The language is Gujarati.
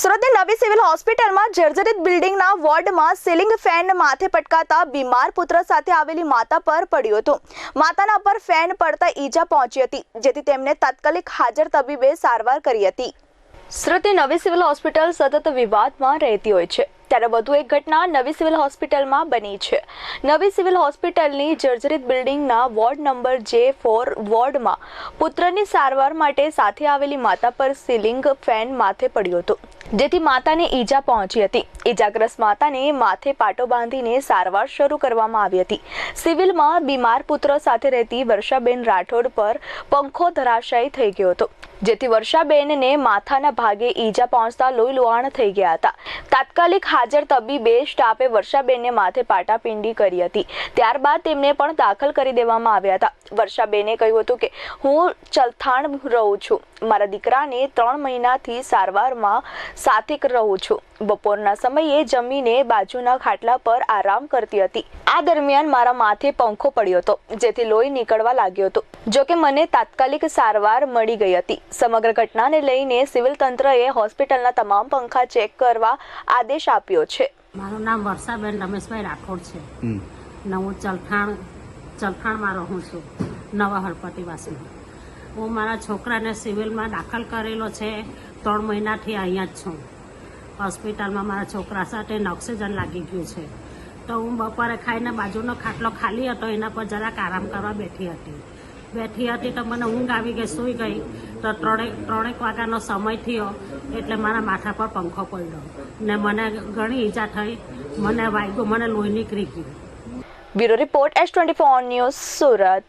સુરતની નવી સિવિલ હોસ્પિટલમાં જર્જરિત બિલ્ડિંગના વોર્ડમાં સીલિંગ ફેન માથે પટકાતા બીમાર પુત્ર સાથે આવેલી માતા પર પડ્યું હતું. માતાના પર ફેન પડતા ઈજા પહોંચી હતી, જેથી તેમને તાત્કાલિક હાજર તબીબે સારવાર કરી હતી. સુરતની નવી સિવિલ હોસ્પિટલ સતત વિવાદમાં રહેતી હોય છે. ત્યારે વધુ એક ઘટના નવી સિવિલ હોસ્પિટલમાં બની છે. નવી સિવિલ હોસ્પિટલની જર્જરિત બિલ્ડિંગના વોર્ડ નંબર જે ફોર વોર્ડમાં પુત્રની સારવાર માટે સાથે આવેલી માતા પર સીલિંગ ફેન માથે પડ્યો હતો. જેથી માતાને ઈજા પહોંચી હતી. ઈજાગ્રસ્ત માતાને માથે પાટો બાંધીને સારવાર શરૂ કરવામાં આવી હતી. સિવિલમાં બીમાર પુત્ર સાથે રહેતી વર્ષાબેન રાઠોડ પર પંખો ધરાશાયી થઈ ગયો હતો. જેથી વર્ષાબેનને માથાના ભાગે ઈજા પહોંચતા લોહી લુહાણ થઈ ગયા હતા. તાત્કાલિક હાજર તબીબે સ્ટાફે વર્ષાબેનને માથે પાટાપિંડી કરી હતી. ત્યારબાદ તેમને પણ દાખલ કરી દેવામાં આવ્યા હતા. વર્ષાબેને કહ્યું હતું કે, હું ચલથાણ રહું છું. મારા દીકરાને ત્રણ મહિનાથી સારવારમાં સાથે રહું છું. બપોરના સમયે જમીને બાજુના ખાટલા પર આરામ કરતી હતી. આ દરમિયાન મારા માથે પંખો પડ્યો હતો, જેથી લોહી નીકળવા લાગ્યો હતો. જોકે મને તાત્કાલિક સારવાર મળી ગઈ હતી. સમગ્ર ઘટનાને લઈને સિવિલ તંત્રએ હોસ્પિટલના તમામ પંખા ચેક કરવા આદેશ આપ્યો છે. મારું નામ વર્ષાબેન રમેશભાઈ રાઠોડ છે. ને હું ચલખાણ ચલખાણમાં રહું છું નવા હળપતિવાસી હું મારા છોકરાને સિવિલમાં દાખલ કરેલો છે ત્રણ મહિનાથી અહીંયા જ છું. હોસ્પિટલમાં મારા છોકરા સાથે ઓક્સિજન લાગી ગયું છે. તો હું બપોરે ખાઈને બાજુનો ખાટલો ખાલી હતો એના પર જરાક આરામ કરવા બેઠી હતી. બેઠી હતી તો મને ઊંઘ આવી ગઈ, સૂઈ ગઈ. તો ત્રણેક ત્રણેક વાગ્યાનો સમય થયો એટલે મારા માથા પર પંખો પડ્યો ને મને ઘણી ઈજા થઈ. મને વાગ્યું, મને લોહી નીકળી ગયું. Bureau report S twenty four news Surat.